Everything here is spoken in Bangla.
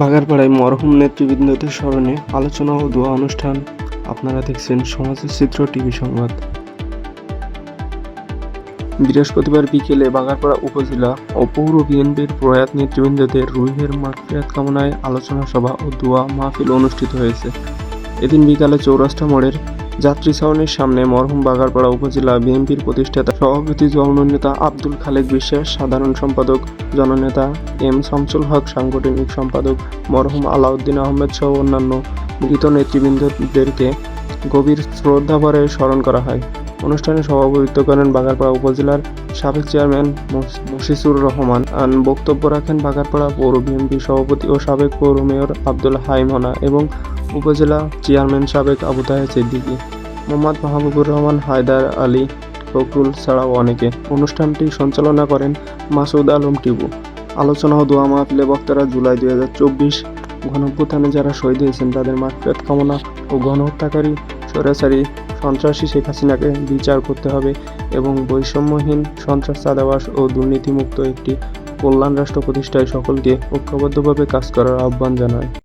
বাগারপাড়ায় মরহুম নেতৃবৃন্দদের স্মরণে আলোচনা ও দোয়া অনুষ্ঠান আপনারা দেখছেন সমাজের চিত্র টিভি সংবাদ। বৃহস্পতিবার বিকেলে বাগারপাড়া উপজেলা ও পৌর বিএনপির প্রয়াত নেতৃবৃন্দদের রুহের মাগফিরাত কামনায় আলোচনা সভা ও দোয়া মাহফিল অনুষ্ঠিত হয়েছে। এদিন বিকালে চৌরাস্তা মোড়ের যাত্রী ছাউনির সামনে মরহুম বাগারপাড়া উপজেলা বিএনপির প্রতিষ্ঠাতা সভাপতি জননেতা আব্দুল খালেক বিশ্বাস, সাধারণ সম্পাদক, জননেতা এম শামসুল হক, সাংগঠনিক সম্পাদক মরহুম আলাউদ্দিন আহমেদ সহ অন্যান্য মৃত নেতৃবৃন্দদেরকে গভীর শ্রদ্ধাভরে স্মরণ করা হয়। অনুষ্ঠানে সভাপতিত্ব করেন বাগারপাড়া উপজেলার সাবেক চেয়ারম্যান মশিসুর রহমান। আন বক্তব্য রাখেন বাগারপাড়া পৌর বিএনপি সভাপতি ও সাবেক পৌর মেয়র আব্দুল হাইম হনা এবং উপজেলা চেয়ারম্যান সাবেক আবু তাহের সিদ্দিকী। মোহাম্মদ মাহবুবুর রহমান, হায়দার আলী ফখরুল ছাড়াও অনেকে। অনুষ্ঠানটি সঞ্চালনা করেন মাসুদ আলম টিবু আলোচনা ও দোয়া মাহফিলে বক্তারা জুলাই দুই হাজার চব্বিশ গণঅভ্যুত্থানে যারা শহীদ হয়েছেন, তাদের মাগফিরাত কামনা ও গণহত্যাকারী স্বৈরাচারী সন্ত্রাসী শেখ হাসিনাকে বিচার করতে হবে এবং বৈষম্যহীন সন্ত্রাস, চাঁদাবাস ও দুর্নীতিমুক্ত একটি কল্যাণ রাষ্ট্র প্রতিষ্ঠায় সকলকে ঐক্যবদ্ধভাবে কাজ করার আহ্বান জানায়।